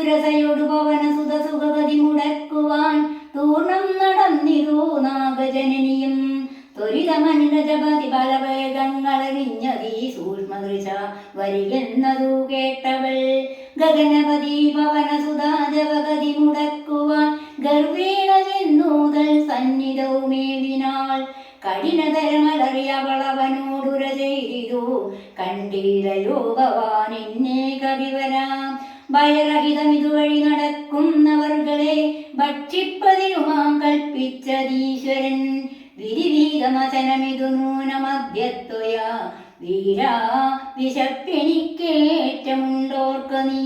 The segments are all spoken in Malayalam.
സുരസയോടു ഭക്ഷിപ്പതിനുമാം കൽപ്പിച്ചതീശ്വരൻ വിരിവീതമചനമിതു നൂനമദ്യത്വയാ വീരാ വിശപ്പെനിക്കേറ്റമുണ്ടോർക്ക നീ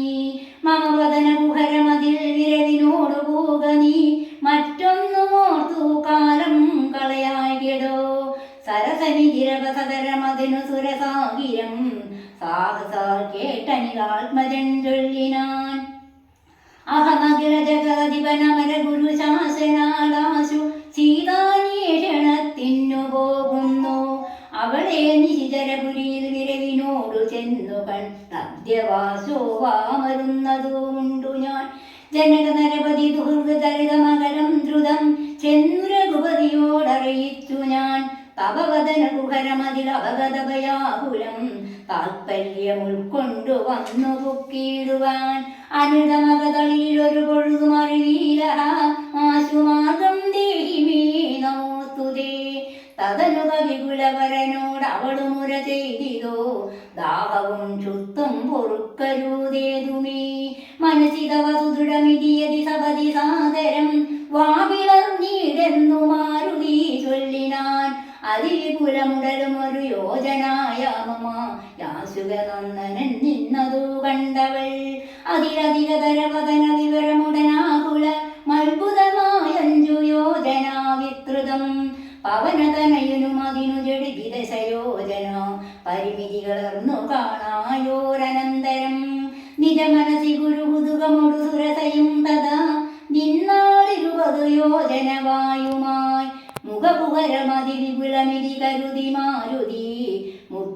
വിരവിനോടു കൺ നദ്യവാസോ വാമരുന്നതുമുണ്ടു ഞാൻ. ജനക നരപതി ദുഹൃതരിത മകരം ദ്രുതം ചെന്നു രഘുപതിയോടറിയിച്ചു ഞാൻ. തപവദന കുഹരമതിൽ അവഗതഭയാകുലം താൽപര്യം ഉൾക്കൊണ്ടു വന്നു പൊക്കിയിടുവാൻ. അനുതമകതളിയിലൊരു പൊഴുതുമറിവീല ആശുമാർഗം ദേഹി മേ നമോസ്തുതേ തതനു കവികുലവരനോട് അവളുമുര ചെയ്തിതോ ദാഹവും ചുത്തും പൊറുക്കരുതേതുമേ? മനസ്സിതവ സുദൃഢമിതിയതി സപതി സാദരം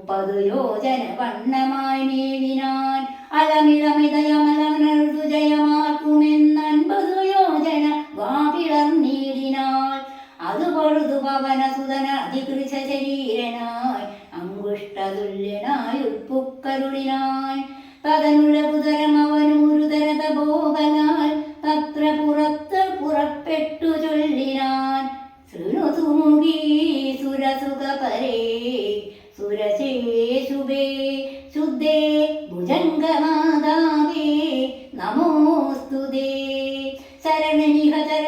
മുപ്പത് യോജന വണ്ണമായി മേവിനാൻ അലമിളമിതയമലർന്നു ജയമാക്കുമെന്നൻപതു कारण निहतर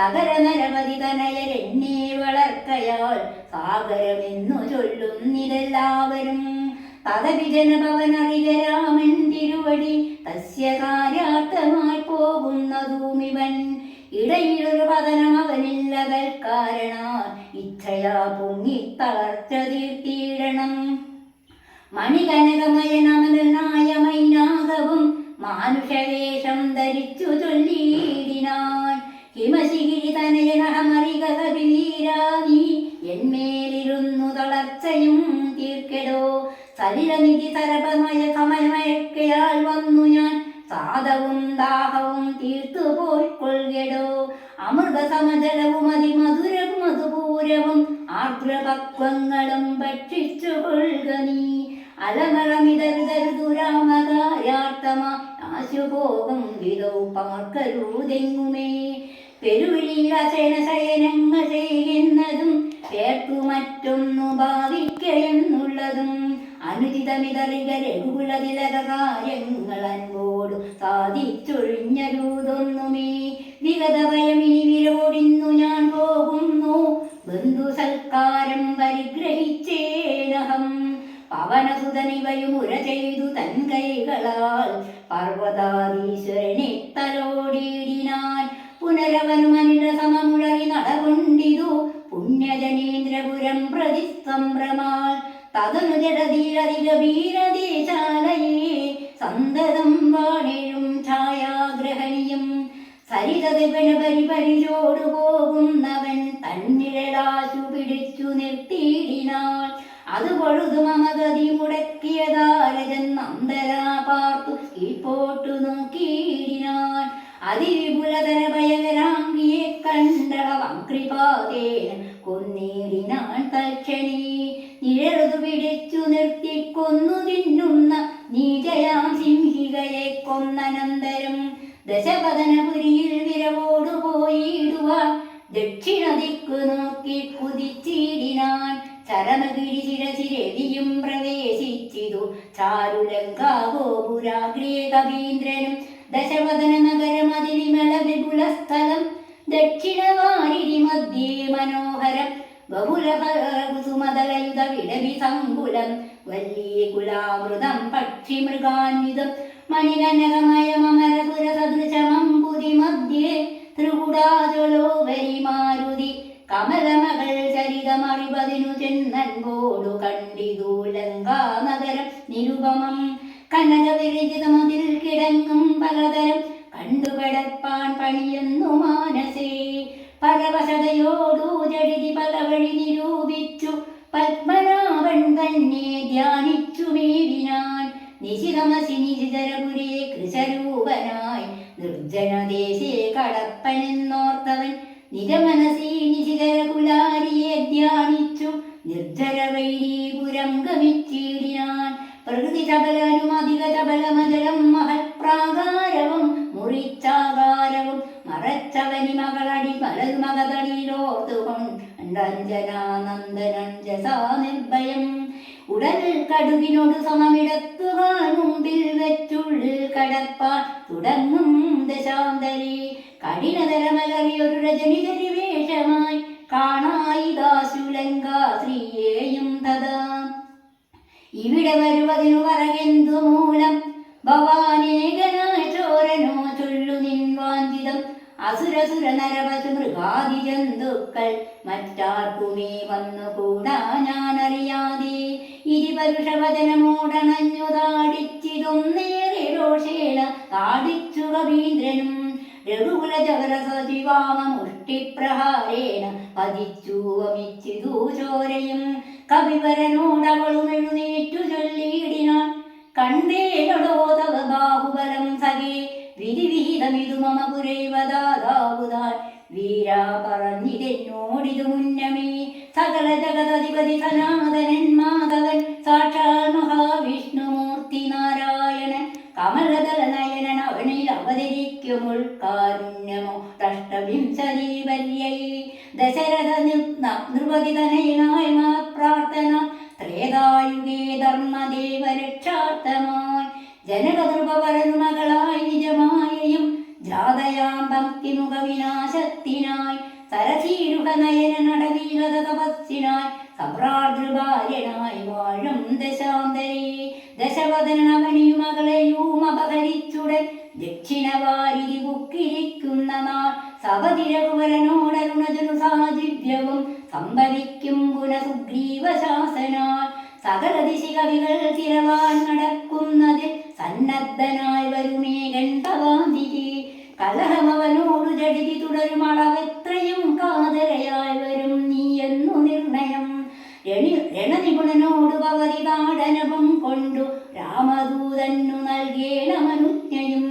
സകര വളർക്കയാൽ സാഗരമെന്നു ചൊല്ലുന്നിതെല്ലാവരും. തദപി ജനഭവനറികരാമൻ തിരുവടി തസ്യ കാര്യാർത്ഥമായി പോകുന്നതുമിവൻ. ഇടയിലൊരു പതനം അവനില്ലതൽ കാരണ ഇച്ഛയാ പൊങ്ങി തളർച്ച തീർത്തിയിടണം. മണികനകമയനമനായ മൈനാകവും മാനുഷവേഷം ധരിച്ചു ചൊല്ലിയിടിനാൻ. ഹിമശിഖിരി തനയനഹമറിക കവിവീരാ നീ. എന്മേലിരുന്നു തളർച്ചയും തീർക്കെടോ. സലിലനിധി സരപമയ സമയമയക്കയാൽ വന്നു ഞാൻ. സാധവും ദാഹവും തീർത്തു പോയിക്കൊള്ളുകടോ അമൃത സമജലവും അതിമധുരവും അതുപൂരവും ആർദ്രപക്വങ്ങളും ഭക്ഷിച്ചു കൊള്ളുക നീ. അലമറമിതരുതരുതുരാമകാര്യാർത്ഥമ ആശുപോകും വിധൗ പാർക്കരുതെങ്ങുമേ. പെരുവിളിയിലശയന ശയനങ്ങൾ ചെയ്യുന്നതും പേർക്കു മറ്റൊന്നു ഭാവിക്കയെന്നുള്ളതും അനുചിതമിതറിക രഘുകുലതിലക കാര്യങ്ങൾ അൻപോടു സാധിച്ചൊഴിഞ്ഞരൂതൊന്നുമേ വിഗതഭയമിനി വിരോടിന്നു ഞാൻ പോകുന്നു. ബന്ധു സൽക്കാരം പരിഗ്രഹിച്ചേനഹം. പവനസുതനിവയും ഉര ചെയ്തു തൻ കൈകളാൽ പർവതാദീശ്വരനെ തലോടിയിടിനാൻ പുനരവനുമനില സമമുഴറി നടകൊണ്ടിതു പുണ്യജനേന്ദ്രപുരം പ്രതി സംഭ്രമാൽ തതനു ജഡധീരധിക വീരദേശാലയേ സന്തതം വാണേഴും ഛായാഗ്രഹണിയും. സരിതവിപന പരിപരിചോടു പോകുന്നവൻ തന്നിഴലാശു പിടിച്ചു നിർത്തിയിടിനാൾ. അത് പൊഴുതു മമഗതി മുടക്കിയതാരജൻ നന്ദരാ പാർത്തു കീഴ്പോട്ടു നോക്കിയിടിനാൻ അതിവിപുലതര ഭയകരാംഗിയെ കണ്ടളവം കൃപാതേ കൊന്നീടിനാൻ തൽക്ഷണി വല്ലീ കുലാമൃതം പക്ഷി മൃഗാന്വിതം മണികനകമയമരസുര സദൃശമമ്പുതി മധ്യേ ത്രികുടാചലോപരി മാരുതി കമലമകൾ ചരിതമറിവതിനു ചെന്നൻപോടു കണ്ടിതു ലങ്കാനഗരം നിരുപമം. കനകവിരചിതമതിൽ കിടങ്ങും പലതരം കണ്ടുപെടപ്പാൻ പണിയെന്നു മാനസേ. പരവശതയോടു ജടിതി പല വഴി നിരൂപിച്ചു. പത്മനാഭൻ തന്നെ ധ്യാനിച്ചു മേവിനാൻ നിശിതമസി നിശിതരപുരേ കൃശരൂപനായി. നിർജനദേശേ കടപ്പനെന്നോർത്തവൻ. നിജമനസീ നിശിതരകുലാരിയെ ധ്യാനിച്ചു. നിർജര വൈരീപുരം ഗമിച്ചിടിനാൻ പ്രകൃതി തബലനും അധിക ചപലമജലം മഹത്പ്രാകാരവും മുറിച്ചാകാരവും മറച്ചവനി മകളടി മലതു മകതടിയിലോർത്തുകൊണ്ടഞ്ജനാനന്ദനഞ്ജസാ നിർഭയം. ഉടൽ കടുകിനോട് സമമിടത്തുവാൻ മുമ്പിൽ വെച്ചുള്ളിൽ കടപ്പാൻ തുടങ്ങും ദശാന്തരി. കഠിനതരമലറിയൊരു ഒരു വേഷമായി കാണായി ദാശുലങ്ക ശ്രീയേയും തഥാ. ഇവിടെ വരുവതിനു പറകെന്തു മൂലം? ഭവാനേകനായ ചോരനോ ചൊല്ലു നിൻവാഞ്ചിതം അസുരസുര നരപശു മൃഗാദി ജന്തുക്കൾ മറ്റാർക്കുമേ വന്നുകൂടാ ഞാനറിയാതെ. ഇരുപരുഷവചനമോടണഞ്ഞു താടിച്ചിതും നേരെ രോഷേണ താടിച്ചു കവീന്ദ്രനും രഘുകുല ജവര പതിച്ചു വമിച്ചിതു ചോരയും. കവിവരനോടവളും എഴുന്നേറ്റു ചൊല്ലിയിടിനാൾ കണ്ടേടോ തവ ബാഹുബലം സഖേ. വിധിവിഹിതമിതു മമ പുരൈവദാതാവുതാൻ വീരാ പറഞ്ഞിതെന്നോടിതു മുന്നമേ സകല ജഗതധിപതി സനാതനൻ മാധവൻ സാക്ഷാൽ മഹാവിഷ്ണുമൂർത്തി നാരായണൻ കമലദല നയനൻ അവനിൽ അവതരിക്കുമുൾക്കാരുണ്യമോ ദഷ്ടവിംശതി വല്യൈ ദശരഥ നൃപതി തനയനായ മാ പ്രാർത്ഥന ത്രേതായുഗേ ധർമ്മദേവ ജനകതൃപവരനു മകളായി നിജമായയും ജാതയാം ഭക്തിമുഖ വിനാശത്തിനായി സരസീരുഹ നയന നടവീലത തപസ്സിനായി സമ്രാതൃഭാര്യനായി വാഴും ദശാന്തരേ ദശവദന മകളെയും അപഹരിച്ചുടൻ ദക്ഷിണവാരി ബുക്കിരിക്കുന്ന നാൾ സപതിരകുവരനോടരുണജനു സാജിവ്യവും സംഭവിക്കും പുനസുഗ്രീവശാസനാൽ സകല ദിശി കവികൾ തിരവാൻ നടക്കുന്നതിൽ സന്നദ്ധനായി വരുമേ തവാന്തികി കലഹമവനോട് ജടിതി തുടരും അളവെത്രയും കാതരയായി വരും നീ എന്നു നിർണയം. രണി രണനിപുണനോട് ഭവതി താടനവും കൊണ്ടു രാമദൂതന്നു നൽകേണമനുജ്ഞയും.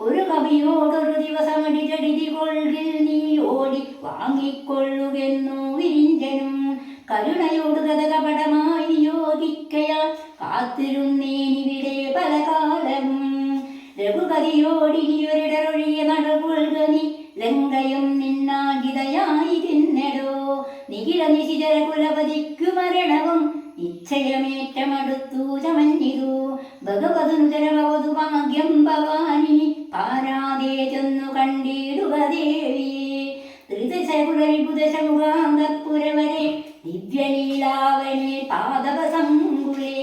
ഒരു കവിയോടൊരു ദിവസമടി ജഡിതി കൊള്ളിൽ നീ ഓടി വാങ്ങിക്കൊള്ളുകെന്നു വിരിഞ്ചനും. കരുണയോട് കഥകപടമായി യോഗിക്കയാൽ കാത്തിരുന്നേനി രഘുപതിയോടിനിയൊരിടറൊഴിയ നടകൊള്ളുക ലങ്കയും നിന്നാഗിതയായി തിന്നെടോ. നിഖില നിശിചര കുലപതിക്കു മരണവും നിശ്ചയമേറ്റമടുത്തു ചമഞ്ഞിതു. ഭഗവതുനുചരവതു ഭാഗ്യം ഭവാനി പാരാതെ ചെന്നു കണ്ടിടുക ദേവിയെ. ധൃതശകുലരിപുദശമുഖാന്തപുരവരെ ദിവ്യലീലാവനെ പാദവസങ്കുലേ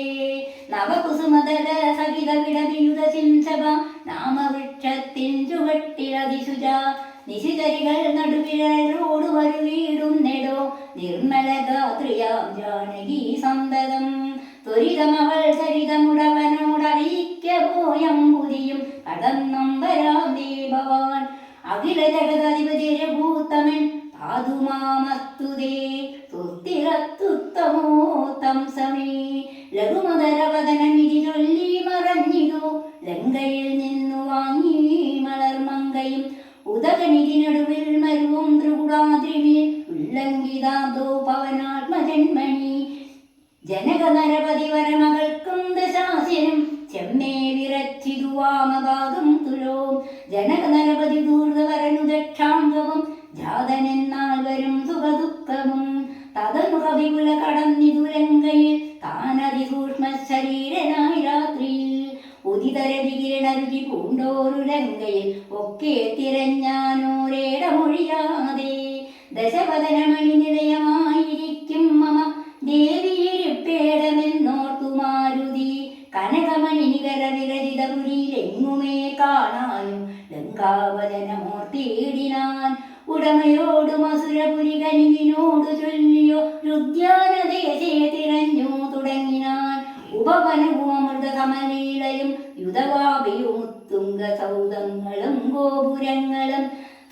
മാരുതി കനകമണി നികര വിരചിതപുരിയിലെങ്ങുമേ കാണാനും ലങ്കാവചനമൂർത്തിയിടിനാൻ ഉടമയോട് മസുരപുരി കനിവിനോട് ചൊല്ലിയോ രുദ്യാനദേശേ തിരഞ്ഞു തുടങ്ങിനാൻ ഉപവനവും അമൃതകമലീളയും യുധവാപിയും ഉത്തുംഗ സൗധങ്ങളും ഗോപുരങ്ങളും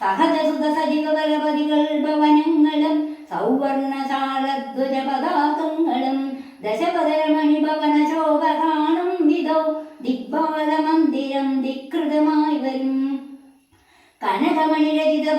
സഹജസുത സജീവ ബലപതികൾ ഭവനങ്ങളും സൗവർണശാലധ്വജ പതാകങ്ങളും ദശപദരമണി ഭവന ശോഭകാ ദിഗ്ബാല ദിക്കൃതമായി വരും. കനകമണി രചിത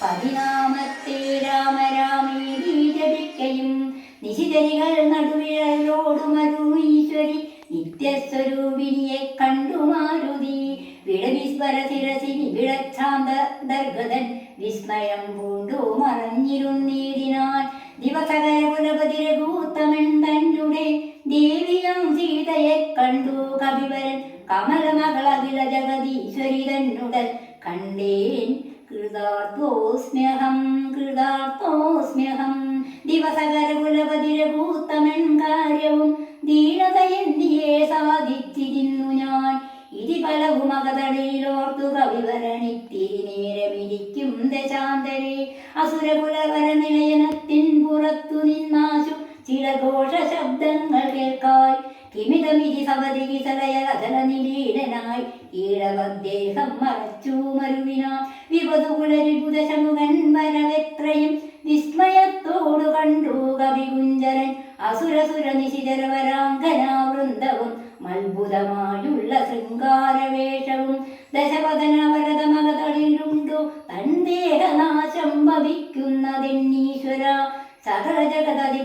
പതിനാമത്തെ രാമരാമീതി ജപിക്കയും നിശിതരികൾ നടുവിഴലോടുമരു ഈശ്വരി നിത്യസ്വരൂപിണിയെ കണ്ടു മാരുതി വിടവിസ്വര ശിരസിനി ദേവം സകല ജഗതധിപതി സനാതനൻ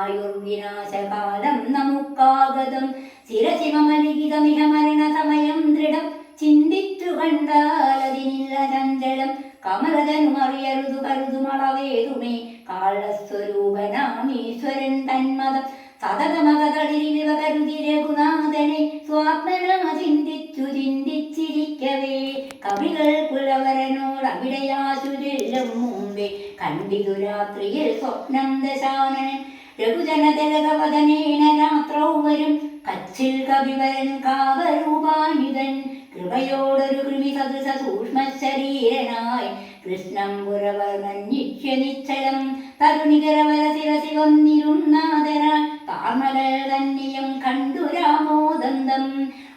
ആയുർവിനാശകാലം നമുക്കാഗതം. ശിരസിമലിഖിതമിഹ മരണസമയ സൂക്ഷ്മ കൃഷ്ണം പുരവർണിക്ഷ്യ നിശ്ചലം. തരുണികരവര ശിരസി വന്നിരുന്നാദര താമര തന്നിയം കണ്ടു രാമോദന്തം.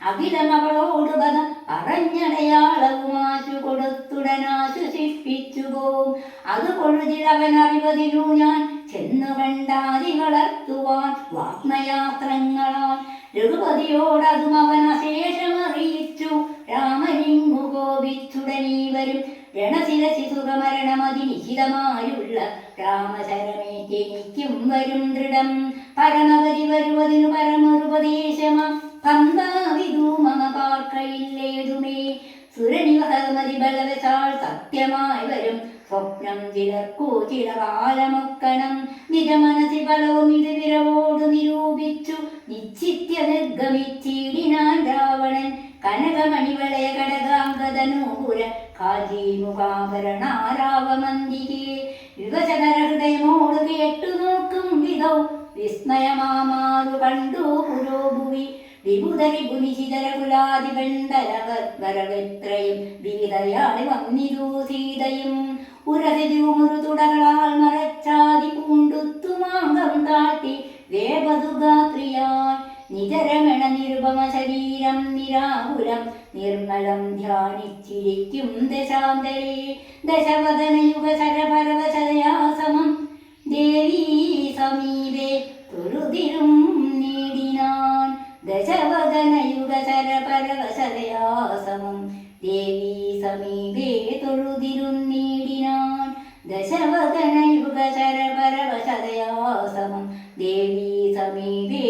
അഖിലമവളോട് പദ പറഞ്ഞടയാളവുമാശു കൊടുത്തുടനാശു ശിപ്പിച്ചു പോവും അത് പൊഴുതിലവനറിവതിലു ഞാൻ ചെന്നു കണ്ടാതി വളർത്തുവാൻ വാഗ്മയാത്രങ്ങളാൽ രഘുപതിയോടതും അവൻ അശേഷമറിയിച്ചു രാമനിങ്ങു കോപിച്ചുടനീ വരും. രണശിരസി സുഖമരണമതി നിശിതമായുള്ള രാമശരമേറ്റെനിക്കും വരും ദൃഢം. പരമഗതി വരുവതിനു പരമൊരുപദേശമ. പന്താവിധു മമ പാർക്കയില്ലേതുമേ സുരനിവഹമതി ബലവശാൽ സത്യമായി വരും. സ്വപ്നം ചിലർക്കോ ചില കാലമൊക്കണം നിജമനസി ബലവും ഇത് വിരവോട് നിരൂപിച്ചു. തുടകളാൽ മറച്ചാതി പൂണ്ടുത്തുമാങ്കം കാട്ടി വേപതുഗാത്രിയാൽ നിജരമണ നിരുപമ ശരീരം നിരാകുലം നിർമ്മലം ധ്യാനിച്ചിരിക്കും ദശാന്തരേ. ദശവദനയുഗ ശരപരവശയാസമം ദേവീ സമീപേ തുരുതിരും നേടിനാൻ. ദശവദനയുഗ ശരപരവശയാസമം ദേവീ സമീപേ തൊഴുതിരും നേടിനാൻ. ദശവദനയുഗ സമം ദേവീ സമീപേ